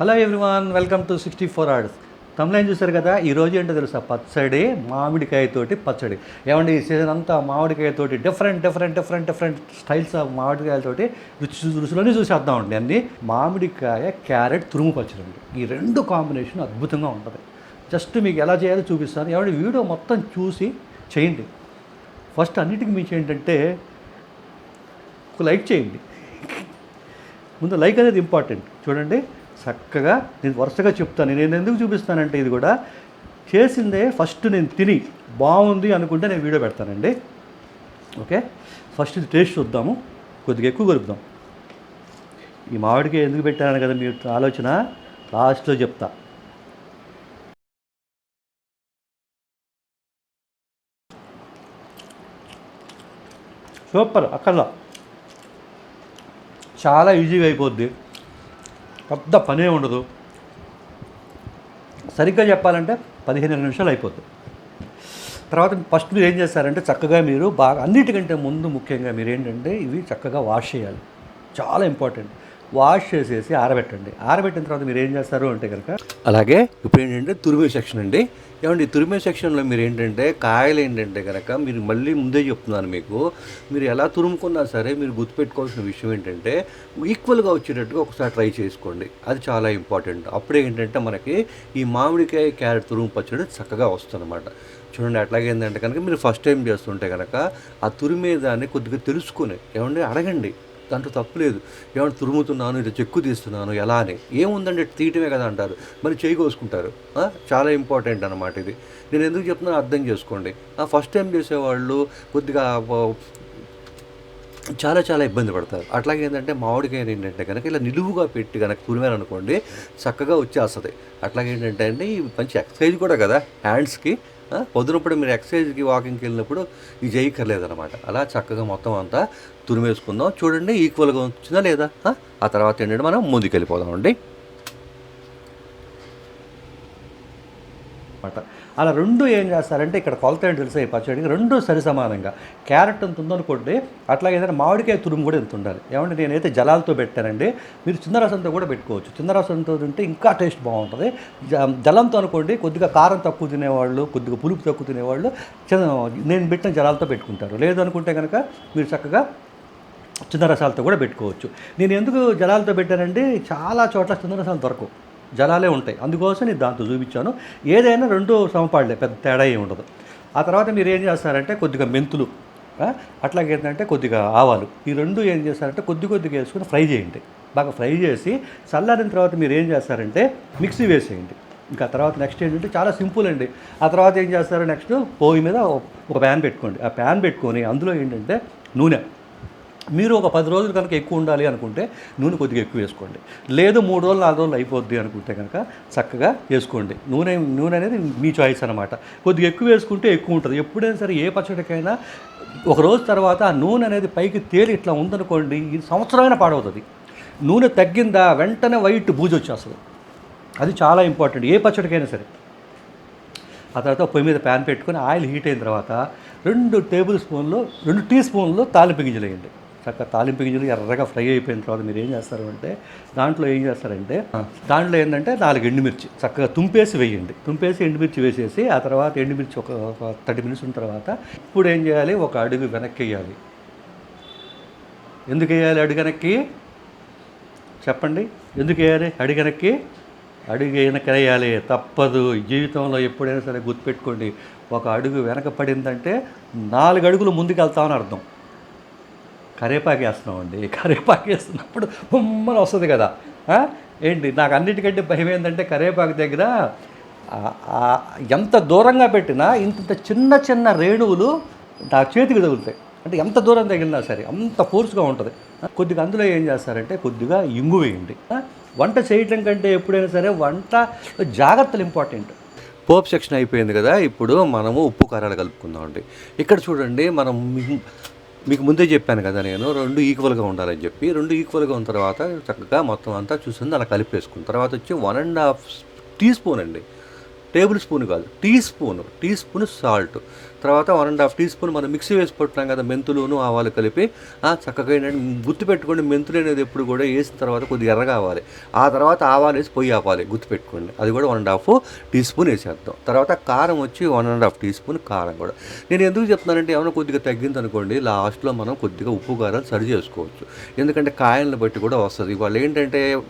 Hello everyone welcome to sixty four hours తమిళం చూశారు కదా? ఈరోజు ఏంటో తెలుసా? పచ్చడి మామిడికాయతోటి పచ్చడి. ఏమండి ఈ సీజన్ అంతా మామిడికాయతోటి different different different different styles of మామిడికాయలతోటి రుచి రుచులని చూసేద్దామండి అన్ని మామిడికాయ క్యారెట్ తురుము పచ్చడి అండి. ఈ రెండు కాంబినేషన్ అద్భుతంగా ఉంటుంది. జస్ట్ మీకు ఎలా చేయాలో చూపిస్తాను. ఏమండి వీడియో మొత్తం చూసి చేయండి. ఫస్ట్ అన్నిటికీ మించి ఏంటంటే లైక్ చేయండి. ముందు లైక్ అనేది ఇంపార్టెంట్ చూడండి. చక్కగా నేను వరుసగా చెప్తాను. నేను ఎందుకు చూపిస్తానంటే ఇది కూడా చేసిందే ఫస్ట్ నేను తిని బాగుంది అనుకుంటే నేను వీడియో పెడతానండి. ఓకే? ఫస్ట్ ఇది టేస్ట్ చూద్దాము. కొద్దిగా ఎక్కువ కలుపుదాం. ఈ మామిడికి ఎందుకు పెట్టాను కదా మీ ఆలోచన లాస్ట్లో చెప్తా. సూపర్ అక్కడ చాలా ఈజీగా అయిపోద్ది. పెద్ద పనే ఉండదు. సరిగ్గా చెప్పాలంటే పదిహేను ఇరవై నిమిషాలు అయిపోతుంది తర్వాత ఫస్ట్ మీరు ఏం చేస్తారంటే చక్కగా మీరు బాగా అన్నిటికంటే ముందు ముఖ్యంగా మీరు ఏంటంటే ఇవి చక్కగా వాష్ చేయాలి. చాలా ఇంపార్టెంట్. వాష్ చేసేసి ఆరబెట్టండి. ఆరబెట్టిన తర్వాత మీరు ఏం చేస్తారు అంటే కనుక అలాగే ఇప్పుడు ఏంటంటే తురిమే సెక్షన్ అండి. ఏమండి తురిమే సెక్షన్లో మీరు ఏంటంటే కాయలు ఏంటంటే కనుక మీరు మళ్ళీ ముందే చెప్తున్నాను మీకు మీరు ఎలా తురుముకున్నా సరే మీరు గుర్తుపెట్టుకోవాల్సిన విషయం ఏంటంటే ఈక్వల్గా వచ్చేటట్టుగా ఒకసారి ట్రై చేసుకోండి. అది చాలా ఇంపార్టెంట్. అప్పుడే ఏంటంటే మనకి ఈ మామిడికాయ క్యారెట్ తురుము పచ్చడి చక్కగా వస్తుందన్నమాట. చూడండి అట్లాగే ఏంటంటే కనుక మీరు ఫస్ట్ టైం చేస్తుంటే కనుక ఆ తురిమే దాన్ని కొద్దిగా తెలుసుకుని ఏమండి అడగండి. దాంట్లో తప్పులేదు. ఏమన్నా తురుముతున్నాను ఇది చెక్కు తీస్తున్నాను ఎలా అని. ఏముందంటే తీయటమే కదా అంటారు. మరి చేయికోసుకుంటారు చాలా ఇంపార్టెంట్ అనమాట ఇది. నేను ఎందుకు చెప్తున్నాను అర్థం చేసుకోండి. ఆ ఫస్ట్ టైం చేసేవాళ్ళు కొద్దిగా చాలా చాలా ఇబ్బంది పడతారు. అట్లాగే ఏంటంటే మామిడికాయ ఏంటంటే కనుక ఇలా నిలువుగా పెట్టి కనుక తురిమారనుకోండి చక్కగా వచ్చేస్తుంది. అట్లాగే ఏంటంటే అండి మంచి ఎక్సర్సైజ్ కూడా కదా హ్యాండ్స్కి పొద్దునప్పుడు మీరు ఎక్సర్సైజ్కి వాకింగ్కి వెళ్ళినప్పుడు ఇది చేయక్కర్లేదనమాట అలా చక్కగా మొత్తం అంతా తురిమేసుకుందాం. చూడండి ఈక్వల్గా వచ్చిందా లేదా? ఆ? తర్వాత ఏంటంటే మనం ముందుకు వెళ్ళిపోదామండి అలా రెండు ఏం చేస్తారంటే ఇక్కడ కొలత ఏంటి తెలుసా ఈ పచ్చడికి? రెండు సరి సమానంగా. క్యారెట్ ఎంత ఉందనుకోండి అట్లాగే ఏదైనా మామిడికాయ తురుము కూడా ఎంత ఉండాలి ఏమంటే నేనైతే జలాలతో పెట్టానండి. మీరు చిన్న రసంతో కూడా పెట్టుకోవచ్చు. చిన్న రసంతో తింటే ఇంకా టేస్ట్ బాగుంటుంది. జ- జలంతో అనుకోండి కొద్దిగా కారం తక్కువ తినేవాళ్ళు కొద్దిగా పులుపు తక్కువ తినేవాళ్ళు చిన్న నేను పెట్టిన జలాలతో పెట్టుకుంటారు. లేదనుకుంటే కనుక మీరు చక్కగా చిన్న రసాలతో కూడా పెట్టుకోవచ్చు. నేను ఎందుకు జలాలతో పెట్టానంటే చాలా చోట్ల చిన్న రసాలు దొరకవు. జలాలే ఉంటాయి. అందుకోసం నేను దాంతో చూపించాను. ఏదైనా రెండు సమపాడలే పెద్ద తేడా ఏమి ఉండదు. ఆ తర్వాత మీరు ఏం చేస్తారంటే కొద్దిగా మెంతులు అట్లాగే ఏంటంటే కొద్దిగా ఆవాలు. ఈ రెండు ఏం చేస్తారంటే కొద్ది కొద్దిగా వేసుకుని ఫ్రై చేయండి. బాగా ఫ్రై చేసి చల్లారిన తర్వాత మీరు ఏం చేస్తారంటే మిక్సీ వేసేయండి. ఇంకా తర్వాత నెక్స్ట్ ఏంటంటే చాలా సింపుల్ అండి. ఆ తర్వాత ఏం చేస్తారు నెక్స్ట్? పోయి మీద ఒక ప్యాన్ పెట్టుకోండి. ఆ ప్యాన్ పెట్టుకొని అందులో ఏంటంటే నూనె. మీరు ఒక పది రోజులు కనుక ఎక్కువ ఉండాలి అనుకుంటే నూనె కొద్దిగా ఎక్కువ వేసుకోండి. లేదు మూడు రోజులు నాలుగు రోజులు అయిపోద్ది అనుకుంటే కనుక చక్కగా వేసుకోండి. నూనె నూనె అనేది మీ చాయిస్ అనమాట కొద్దిగా ఎక్కువ వేసుకుంటే ఎక్కువ ఉంటుంది. ఎప్పుడైనా సరే ఏ పచ్చడికైనా ఒక రోజు తర్వాత ఆ నూనె అనేది పైకి తేలి ఇట్లా ఉందనుకోండి ఇది సంవత్సరమైన పాడవుతుంది. నూనె తగ్గిందా వెంటనే వైట్ బూజు వచ్చేస్తుంది. అది చాలా ఇంపార్టెంట్. ఏ పచ్చడికైనా సరే. ఆ తర్వాత పొయ్యి మీద ప్యాన్ పెట్టుకొని ఆయిల్ హీట్ అయిన తర్వాత రెండు టేబుల్ స్పూన్లు రెండు టీ స్పూన్లు తాలింపు గింజలు వేయండి. చక్కగా తాలింపు గింజలు ఎర్రగా ఫ్రై అయిపోయిన తర్వాత మీరు ఏం చేస్తారు అంటే దాంట్లో ఏం చేస్తారంటే దాంట్లో ఏంటంటే నాలుగు ఎండుమిర్చి చక్కగా తుంపేసి వేయండి. తుంపేసి ఎండుమిర్చి వేసేసి ఆ తర్వాత ఎండుమిర్చి ఒక థర్టీ మినిట్స్ ఉన్న తర్వాత ఇప్పుడు ఏం చేయాలి? ఒక అడుగు వెనక్కి వేయాలి. ఎందుకు వేయాలి అడుగు వెనక్కి? చెప్పండి. ఎందుకు వేయాలి అడుగు వెనక్కి? అడుగు వెనక వేయాలి. తప్పదు. జీవితంలో ఎప్పుడైనా సరే గుర్తుపెట్టుకోండి. ఒక అడుగు వెనక పడిందంటే నాలుగు అడుగులు ముందుకు వెళ్తామని అర్థం. కరేపాకు వేస్తున్నామండి. కరేపాకు వేస్తున్నప్పుడు బొమ్మలు వస్తుంది కదా. ఏంటి? నాకు అన్నిటికంటే భయం ఏంటంటే కరేపాకు దగ్గర ఎంత దూరంగా పెట్టినా ఇంత చిన్న చిన్న రేణువులు నా చేతికి తగులుతాయి. అంటే ఎంత దూరం తగిలినా సరే అంత ఫోర్స్గా ఉంటుంది. కొద్దిగా అందులో ఏం చేస్తారంటే కొద్దిగా ఇంగు వేయండి. వంట చేయటం కంటే ఎప్పుడైనా సరే వంట జాగ్రత్తలు ఇంపార్టెంట్. పోప్ సెక్షన్ అయిపోయింది కదా. ఇప్పుడు మనము ఉప్పు కారాలు కలుపుకుందామండి. ఇక్కడ చూడండి మనం మీకు ముందే చెప్పాను కదా నేను రెండు ఈక్వల్గా ఉండాలని చెప్పి. రెండు ఈక్వల్గా ఉన్న తర్వాత చక్కగా మొత్తం అంతా చూసింది అలా కలిపేసుకున్న తర్వాత వచ్చి one and half teaspoon అండి. టేబుల్ స్పూన్ కాదు teaspoon teaspoon salt తర్వాత one and half teaspoon మనం మిక్సీ వేసి పట్టున్నాం కదా మెంతులును ఆవాలు కలిపి. ఆ, చక్కగా ఏంటంటే గుర్తుపెట్టుకోండి మెంతులు అనేది ఎప్పుడు కూడా వేసిన తర్వాత కొద్దిగా ఎర్ర కావాలి ఆ తర్వాత ఆవాలు వేసి పొయ్యి ఆపాలి గుర్తుపెట్టుకోండి. అది కూడా one and half teaspoon వేసేద్దాం. తర్వాత కారం వచ్చి one and half teaspoon కారం కూడా. నేను ఎందుకు చెప్తున్నానంటే ఏమైనా కొద్దిగా తగ్గింది అనుకోండి లాస్ట్లో మనం కొద్దిగా ఉప్పు కారాలు సరి చేసుకోవచ్చు. ఎందుకంటే కాయలను బట్టి కూడా వస్తుంది. వాళ్ళు ఏంటంటే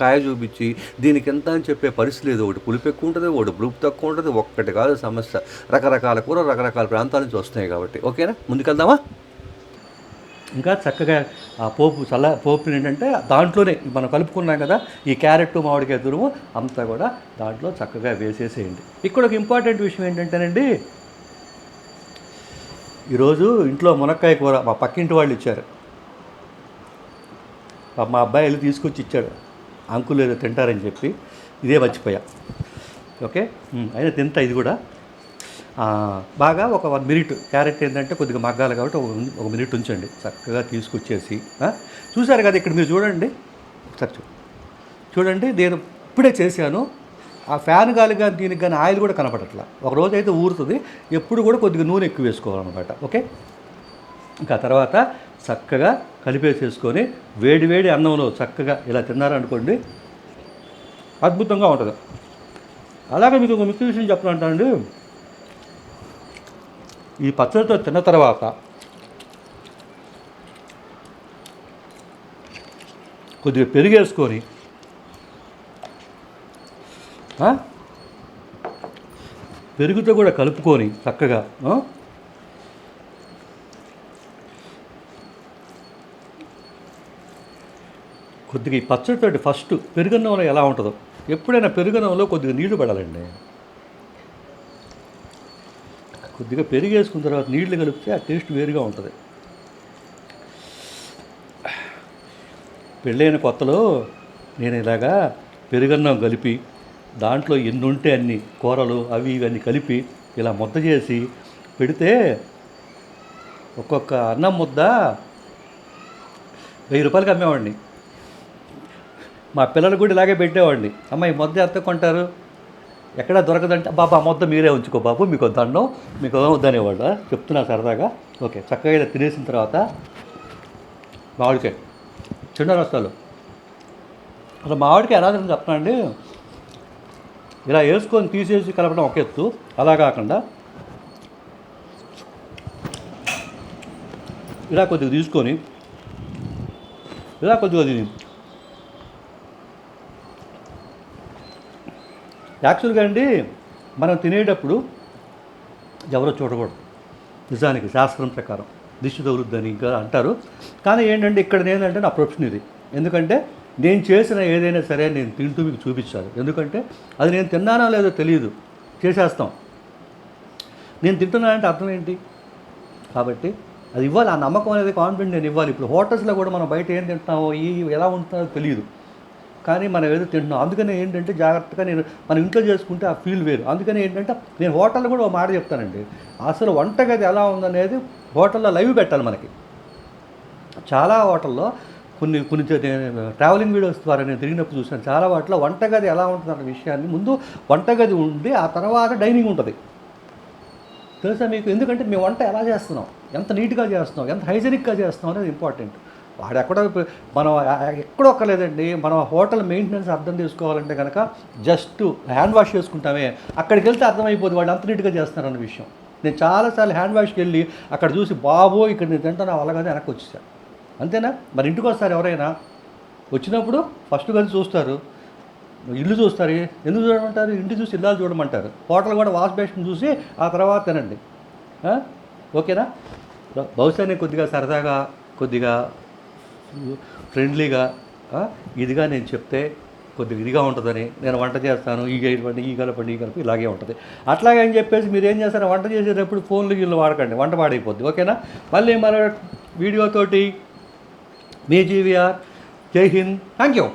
కాయ చూపించి దీనికి ఎంత అని చెప్పే పరిస్థితి లేదు. ఒకటి పులుపు ఎక్కువ ఉంటుంది ఒకటి పులుపు తక్కువ ఉంటుంది ఒక్కటి కాదు సమస్య. రకరకాల కూర రకరకాల ప్రాంతాల నుంచి వస్తున్నాయి కాబట్టి. ఓకేనా? ముందుకెళ్దామా? ఇంకా చక్కగా ఆ పోపు చల్ల పోపు ఏంటంటే దాంట్లోనే మనం కలుపుకున్నాం కదా ఈ క్యారెట్ మామిడికాయ తురుము అంతా కూడా దాంట్లో చక్కగా వేసేసేయండి. ఇక్కడ ఒక ఇంపార్టెంట్ విషయం ఏంటంటేనండి ఈరోజు ఇంట్లో మునక్కాయ కూర మా పక్కింటి వాళ్ళు ఇచ్చారు. మా అబ్బాయి వెళ్ళి తీసుకొచ్చి ఇచ్చాడు. అంకులు ఏదో తింటారని చెప్పి ఇదే మర్చిపోయా. ఓకే? అయినా తింటా ఇది కూడా. బాగా ఒక వన్ మినిట్. క్యారెట్ ఏంటంటే కొద్దిగా మగ్గాలి కాబట్టి ఒక ఒక మినిట్ ఉంచండి. చక్కగా తీసుకొచ్చేసి చూశారు కదా ఇక్కడ మీరు చూడండి. ఒకసారి చూడండి నేను ఇప్పుడే చేశాను. ఆ ఫ్యాన్ గాలి కానీ దీనికి కానీ ఆయిల్ కూడా కనపడట్లా. ఒక రోజు అయితే ఊరుతుంది. ఎప్పుడు కూడా కొద్దిగా నూనె ఎక్కువ వేసుకోవాలన్నమాట. ఓకే? ఇంకా తర్వాత చక్కగా కలిపేసేసుకొని వేడి వేడి అన్నంలో చక్కగా ఇలా తిన్నారనుకోండి అద్భుతంగా ఉంటుంది. అలాగే మీకు ఒక ముఖ్య విషయం చెప్పాలంటానండి ఈ పచ్చడితో తిన్న తర్వాత కొద్దిగా పెరిగేసుకొని పెరుగుతో కూడా కలుపుకొని చక్కగా కొద్దిగా ఈ పచ్చడితోటి ఫస్ట్ పెరుగన్నంలో ఎలా ఉంటుందో ఎప్పుడైనా పెరుగన్నంలో కొద్దిగా నీళ్ళు పడాలండి. కొద్దిగా పెరిగేసుకున్న తర్వాత నీళ్ళు కలిపితే ఆ టేస్ట్ వేరుగా ఉంటుంది. పెళ్ళైన కొత్తలో నేను ఇలాగా పెరుగన్నం కలిపి దాంట్లో ఎన్ని ఉంటే అన్ని కూరలు అవి ఇవన్నీ కలిపి ఇలా ముద్ద చేసి పెడితే ఒక్కొక్క అన్నం ముద్ద వెయ్యి రూపాయలకి అమ్మేవాడిని. మా పిల్లలు కూడా ఇలాగే పెట్టేవాడిని. అమ్మ ఈ ముద్ద ఎంత కొంటారు? ఎక్కడ దొరకదంటే బాబా ఆ మీరే ఉంచుకో బాబు మీకు దండం మీకు వద్దనేవాడు చెప్తున్నా సరదాగా. ఓకే చక్కగా ఇలా తినేసిన తర్వాత మామిడికాయ చిన్న రసాలు. అసలు మామిడికాయ ఎలా తిని చెప్పండి ఇలా వేసుకొని తీసేసి కలపడం ఒక ఎత్తు అలా కాకుండా ఇలా కొద్దిగా తీసుకొని ఇలా కొద్దిగా తిని యాక్చువల్గా అండి మనం తినేటప్పుడు ఎవరో చూడకూడదు. నిజానికి శాస్త్రం ప్రకారం. దిష్టి తగులుద్దని ఇంకా అంటారు. కానీ ఏంటంటే ఇక్కడ ఏంటంటే నా ప్రొఫెషన్ ఇది. ఎందుకంటే నేను చేసిన ఏదైనా సరే నేను తింటూ మీకు చూపించాలి. ఎందుకంటే అది నేను తిన్నానో లేదో తెలియదు. చేసేస్తాం. నేను తింటున్నానంటే అర్థం ఏంటి? కాబట్టి అది ఇవ్వాలి. ఆ నమ్మకం అనేది కాన్ఫిడెంట్ నేను ఇవ్వాలి. ఇప్పుడు హోటల్స్లో కూడా మనం బయట ఏం తింటున్నామో ఈ ఎలా ఉంటుందో తెలియదు. కానీ మనం ఏదో తింటున్నాం. అందుకనే ఏంటంటే జాగ్రత్తగా నేను మన ఇంట్లో చేసుకుంటే ఆ ఫీల్ వేరు. అందుకని ఏంటంటే నేను హోటల్లో కూడా ఒక మాట చెప్తానండి. అసలు వంటగది ఎలా ఉందనేది హోటల్లో లైవ్ పెట్టాలి మనకి. చాలా హోటల్లో కొన్ని కొన్ని ట్రావెలింగ్ వీడియోస్ ద్వారా నేను తిరిగినప్పుడు చూసాను చాలా వాటిలో వంటగది ఎలా ఉంటుంది అన్న విషయాన్ని ముందు వంటగది ఉండి ఆ తర్వాత డైనింగ్ ఉంటుంది. తెలుసా మీకు? ఎందుకంటే మేము వంట ఎలా చేస్తున్నాం? ఎంత నీట్గా చేస్తున్నాం? ఎంత హైజెనిక్గా చేస్తున్నాం అనేది ఇంపార్టెంట్ వాడు ఎక్కడో మనం ఎక్కడో ఒక్కలేదండి మనం హోటల్ మెయింటెనెన్స్ అర్థం చేసుకోవాలంటే కనుక జస్ట్ హ్యాండ్ వాష్ చేసుకుంటామే. అక్కడికి వెళ్తే అర్థమైపోతుంది వాళ్ళు అంత నీట్గా చేస్తున్నారన్న విషయం. నేను చాలాసార్లు హ్యాండ్ వాష్కి వెళ్ళి అక్కడ చూసి బాబో ఇక్కడ నేను తింటాను అలాగే వెనక్కి వచ్చేసాను అంతేనా? మరి ఇంటికి వస్తారు ఎవరైనా? వచ్చినప్పుడు ఫస్ట్ కలిసి చూస్తారు. ఇల్లు చూస్తారు ఎందుకు చూడమంటారు? ఇంటి చూసి ఇల్లాలు చూడమంటారు. హోటల్ కూడా వాష్ బేసిన్ చూసి ఆ తర్వాత తినండి. ఓకేనా? బహుశా నేను కొద్దిగా సరదాగా కొద్దిగా ఫ్రెండ్లీగా ఇదిగా నేను చెప్తే కొద్దిగా ఇదిగా ఉంటుందని నేను వంట చేస్తాను ఈ ఇవ్వండి ఈ కలపండి ఈ కలిపి ఇలాగే ఉంటుంది. అట్లాగే అని చెప్పేసి మీరు ఏం చేస్తారు? వంట చేసేటప్పుడు ఫోన్లు వీళ్ళు వాడకండి వంట పాడైపోద్ది ఓకేనా? మళ్ళీ మన వీడియోతోటి మీ జీవీఆర్. జై హింద్. Thank you